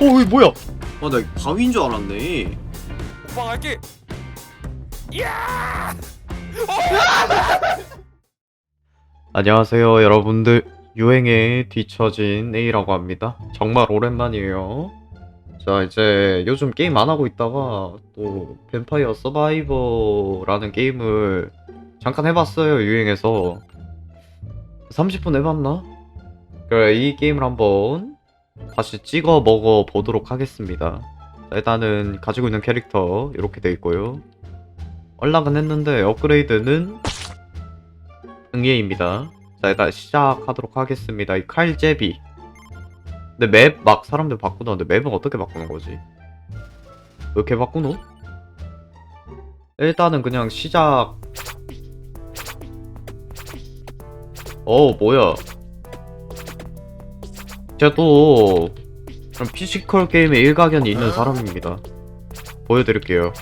어, 이 뭐야? 아, 나 바위인 줄 알았네. 오빠 갈게. 안녕하세요, 여러분들. 유행에 뒤처진 A라고 합니다. 정말 오랜만이에요. 자, 이제 요즘 게임 안 하고 있다가 또 뱀파이어 서바이버라는 게임을 잠깐 해봤어요, 유행에서. 30분 해봤나? 그래, 이 게임을 한번 다시 찍어 먹어 보도록 하겠습니다. 자, 일단은 가지고 있는 캐릭터 이렇게 돼 있고요. 얼락은 했는데 업그레이드는 응예입니다. 자 일단 시작하도록 하겠습니다. 이 칼제비. 근데 맵 막 사람들 바꾸던데 맵은 어떻게 바꾸는 거지? 왜 이렇게 바꾸노? 일단은 그냥 시작. 어 뭐야? 또 그런 피지컬 게임에 일가견이 있는 사람입니다. 보여드릴게요.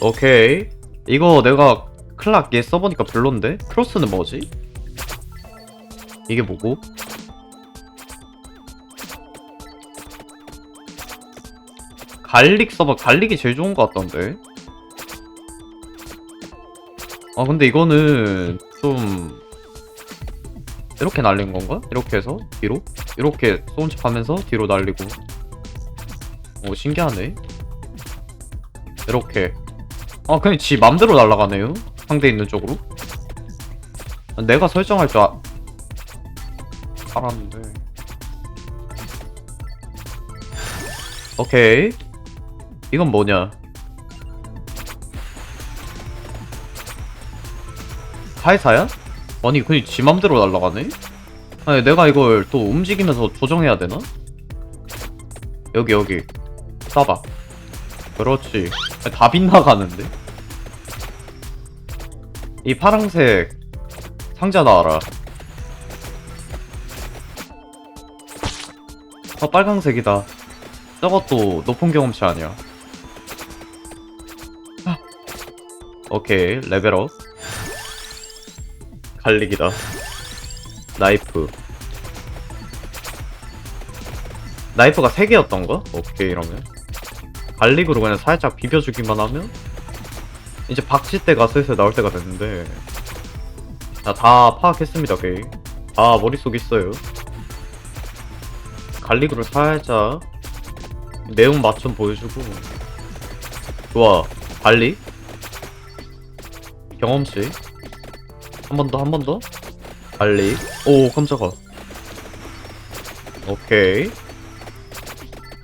오케이. 이거 내가 클락 얘 써보니까 별론데? 크로스는 뭐지? 이게 뭐고? 갈릭 써봐 갈릭이 제일 좋은 것 같던데 아 근데 이거는 좀 이렇게 날린 건가? 이렇게 해서 뒤로? 이렇게 척 하면서 뒤로 날리고. 오 신기하네. 이렇게. 아 그냥 지 맘대로 날아가네요. 상대 있는 쪽으로. 내가 설정할 줄 아... 알았는데. 오케이. 이건 뭐냐? 카이사야? 아니 그냥 지 맘대로 날아가네? 아니 내가 이걸 또 움직이면서 조정해야 되나? 여기 여기 쏴봐 그렇지 아니, 다 빗나가는데? 이 파랑색 상자 나와라. 아 빨강색이다. 저것도 높은 경험치 아니야. 아. 오케이 레벨업. 갈릭이다. 나이프. 나이프가 3개였던가? 오케이 이러면 갈릭으로 그냥 살짝 비벼주기만 하면 이제 박칠 때가 슬슬 나올 때가 됐는데 자, 다 파악했습니다, 게임. 다 머릿속에 있어요. 갈릭으로 살짝 매운 맛 좀 보여주고 좋아, 갈릭 경험치 한 번 더, 한 번 더? 갈릭 오, 깜짝아. 오케이.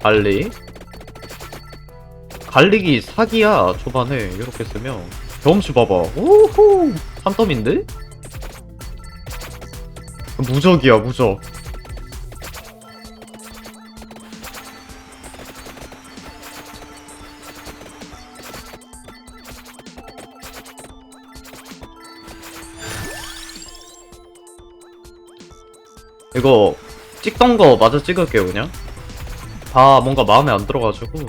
갈릭 갈릭이 사기야 초반에. 이렇게 쓰면. 경험치 봐봐. 오호 산더미인데? 무적이야 무적 이거 찍던 거 마저 찍을게요 그냥 다 뭔가 마음에 안 들어가지고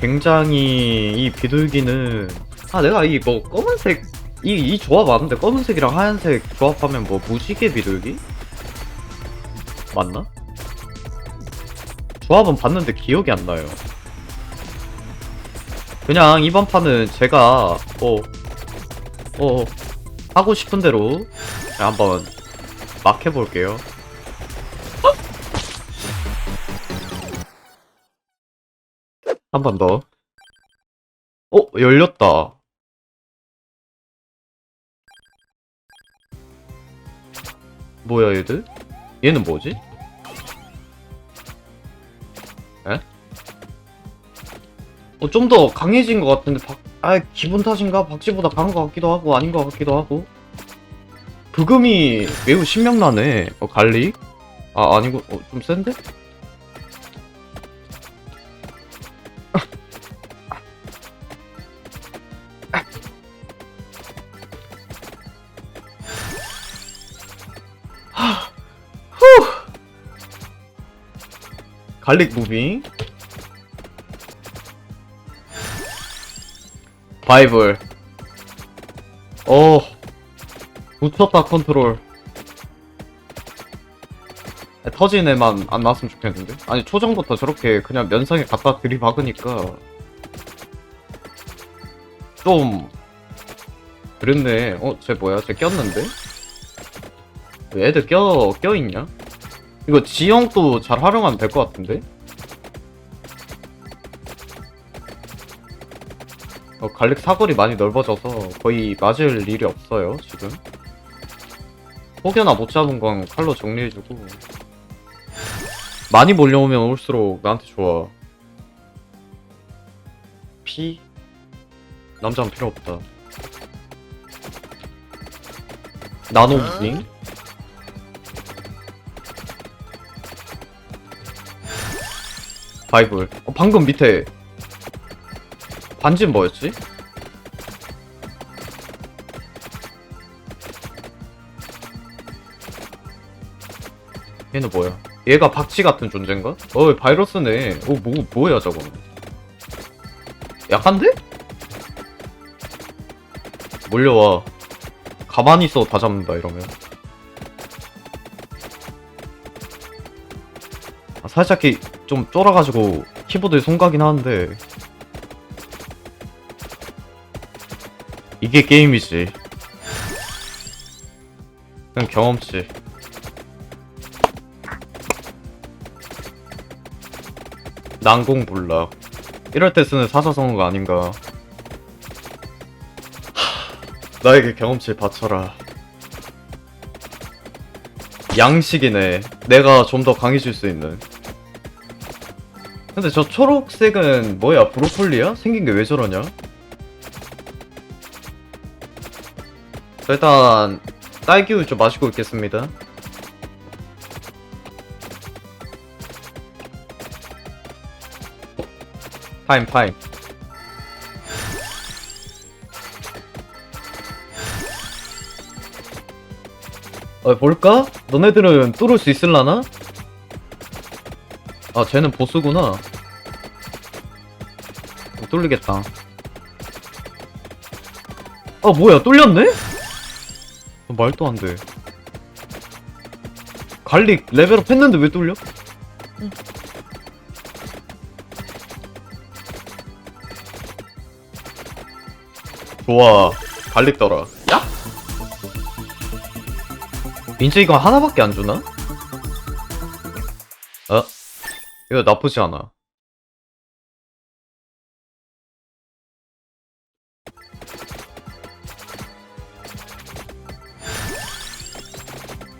굉장히 이 비둘기는 아 내가 이 뭐 검은색 이, 이 조합 아는데 검은색이랑 하얀색 조합하면 뭐 무지개 비둘기? 맞나? 조합은 봤는데 기억이 안 나요 그냥 이번 판은 제가 뭐 어, 하고 싶은 대로 한번 막 해볼게요 한 번 더. 어, 열렸다. 뭐야, 얘들? 얘는 뭐지? 에? 어, 좀 더 강해진 것 같은데, 박, 아, 기분 탓인가? 박쥐보다 강한 것 같기도 하고, 아닌 것 같기도 하고. 부금이 매우 신명나네. 어, 갈릭? 아, 아니고, 어, 좀 센데? 갈릭 무빙 바이블 어 붙였다 컨트롤 터진 애만 안 나왔으면 좋겠는데? 아니 초정부터 저렇게 그냥 면상에 갖다 들이박으니까 좀 그랬네 어? 쟤 뭐야? 쟤 꼈는데? 왜 애들 껴, 껴있냐? 이거 지형도 잘 활용하면 될 것 같은데? 어, 갈릭 사거리 많이 넓어져서 거의 맞을 일이 없어요 지금 혹여나 못 잡은 건 칼로 정리해주고 많이 몰려오면 올수록 나한테 좋아 피? 남자는 필요 없다 나노 무빙? 바이블 어, 방금 밑에 반지는 뭐였지? 얘는 뭐야? 얘가 박쥐 같은 존재인가? 어, 바이러스네. 어, 뭐, 뭐야, 저거는. 약한데? 몰려와. 가만히 있어, 다 잡는다, 이러면. 아, 살짝 이- 좀 쫄아가지고 키보드에 손 가긴 하는데. 이게 게임이지. 그냥 경험치. 난공불락. 이럴 때 쓰는 사사성어가 아닌가. 하, 나에게 경험치를 바쳐라. 양식이네. 내가 좀 더 강해질 수 있는. 근데 저 초록색은 뭐야? 브로콜리야? 생긴 게 왜 저러냐? 저 일단 딸기우유 좀 마시고 있겠습니다 타임 타임 어 볼까? 너네들은 뚫을 수 있을라나? 아 쟤는 보스구나 못 뚫리겠다 아 뭐야 뚫렸네? 어, 말도 안돼 갈릭 레벨업 했는데 왜 뚫려? 좋아 갈릭 떠라 야? 민재 이거 하나밖에 안 주나? 어? 이거 나쁘지 않아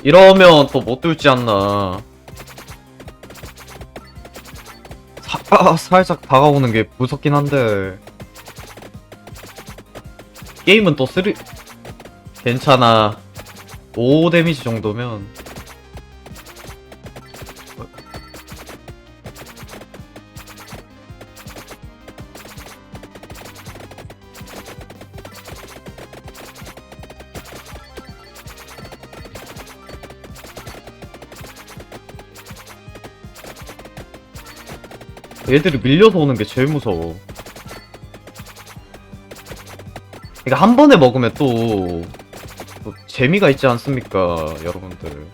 이러면 또 못 뚫지 않나 사, 아, 살짝 다가오는 게 무섭긴 한데 게임은 또 쓰리 괜찮아. 5 데미지 정도면. 얘들이 밀려서 오는 게 제일 무서워 그러니까 한 번에 먹으면 또, 또 재미가 있지 않습니까, 여러분들.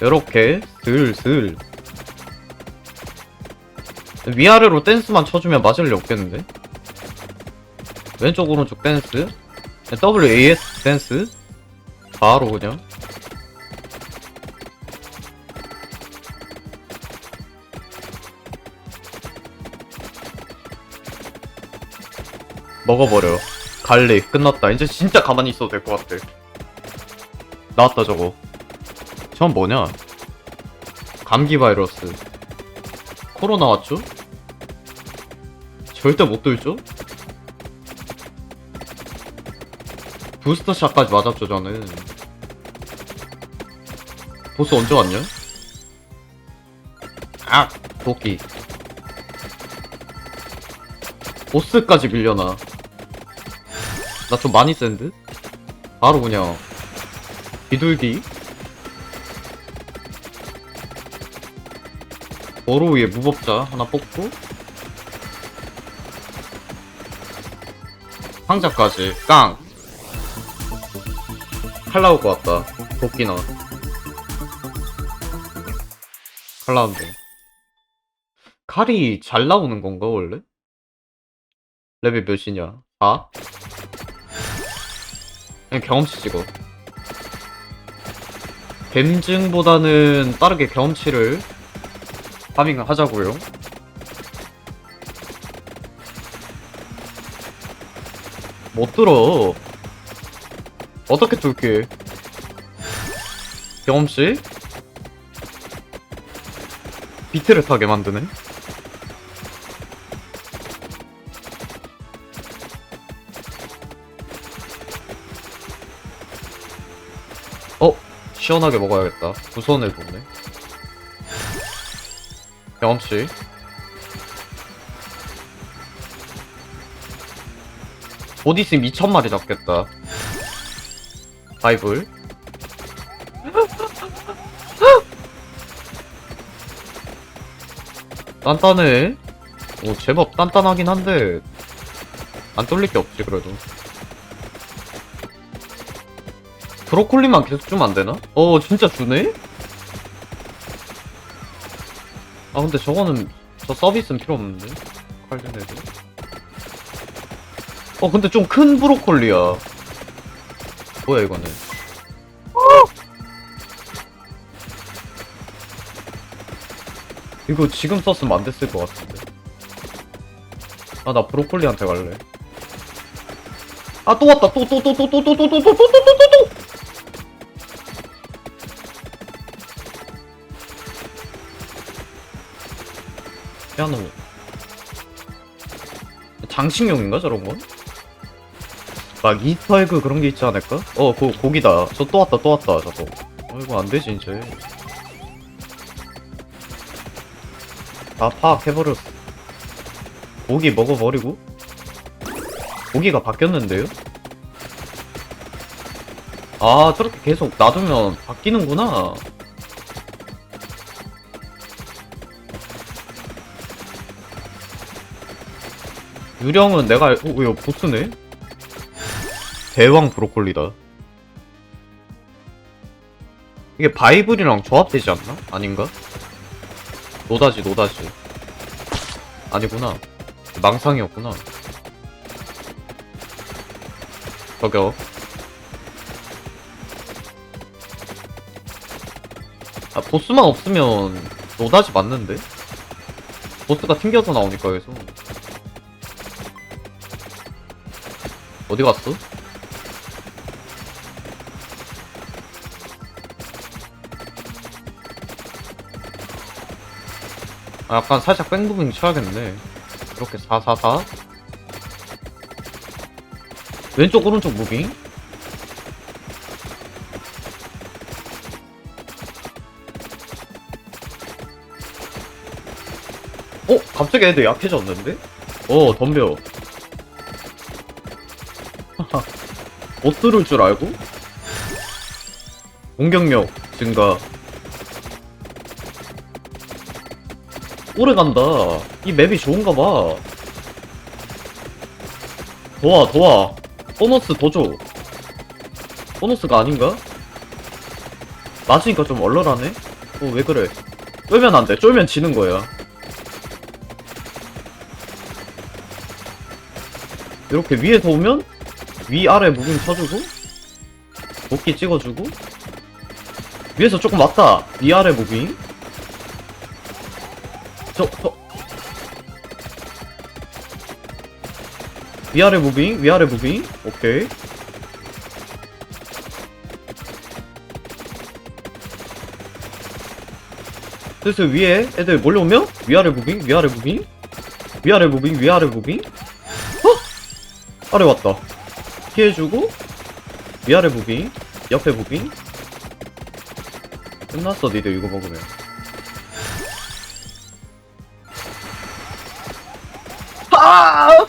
이렇게 슬슬 위아래로 댄스만 쳐주면 맞을 리 없겠는데? 왼쪽 오른쪽 댄스 WAS 댄스 바로 그냥 먹어버려. 갈릭 끝났다. 이제 진짜 가만히 있어도 될 것 같아. 나왔다 저거. 저건 뭐냐? 감기 바이러스. 코로나 왔죠? 절대 못 돌죠? 부스터샷까지 맞았죠 저는. 보스 언제 왔냐? 아 도끼. 보스까지 밀려나. 나 좀 많이 센 듯? 바로 그냥 비둘기 도로 위에 무법자 하나 뽑고 상자까지 깡! 칼 나올 것 같다 도끼나 칼라운드. 칼이 잘 나오는 건가, 원래? 레벨 몇이냐? 4? 그냥 경험치 찍어. 뱀증보다는 빠르게 경험치를 파밍을 하자고요. 못 들어. 어떻게 뚫게? 경험치? 비트를 타게 만드네. 시원하게 먹어야겠다. 구선을 돕네. 경험치. 곧 있으면 2천마리 잡겠다. 바이블. 단단해. 오, 제법 단단하긴 한데, 안 뚫릴 게 없지, 그래도. 브로콜리만 계속 주면 안 되나? 어, 진짜 주네? 아, 근데 저거는, 저 서비스는 필요 없는데? 애들. 어, 근데 좀 큰 브로콜리야. 뭐야, 이거는. 이거 지금 썼으면 안 됐을 것 같은데. 아, 나 브로콜리한테 갈래. 아, 또 왔다. 또, 또, 또, 또, 또, 또, 또, 또, 또, 또, 또, 또, 또, 또. 피아노. 장식용인가, 저런 건? 막 이스터에그 그런 게 있지 않을까? 어, 고, 고기다. 저 또 왔다, 또 왔다, 저거. 어, 이거 안 되지, 이제. 다 파악해버렸어. 고기 먹어버리고? 고기가 바뀌었는데요? 아, 저렇게 계속 놔두면 바뀌는구나. 유령은 내가, 알- 어, 이거 보스네? 대왕 브로콜리다. 이게 바이블이랑 조합되지 않나? 아닌가? 노다지, 노다지. 아니구나. 망상이었구나. 저격. 아, 보스만 없으면 노다지 맞는데? 보스가 튕겨서 나오니까 여기서. 어디 갔어? 아, 약간 살짝 백무빙 쳐야겠네. 이렇게 444. 왼쪽, 오른쪽 무빙. 어? 갑자기 애들 약해졌는데? 어, 덤벼. 못 들을 줄 알고? 공격력 증가. 오래 간다. 이 맵이 좋은가 봐. 도와, 도와. 보너스 더 줘. 보너스가 아닌가? 맞으니까 좀 얼얼하네? 어, 왜 그래? 쫄면 안 돼. 쫄면 지는 거야. 이렇게 위에서 오면 위아래 무빙 쳐주고 도끼 찍어주고. 위에서 조금 왔다. 위아래 무빙. 저, 저. 위아래 무빙 위아래 무빙. 오케이. 슬슬 위에 애들 몰려오면 위아래 무빙 위아래 무빙. 위아래 무빙 위아래 무빙. 아래 왔다. 피해주고 위아래 무빙, 옆에 무빙. 끝났어 니들 이거 먹으면. 아!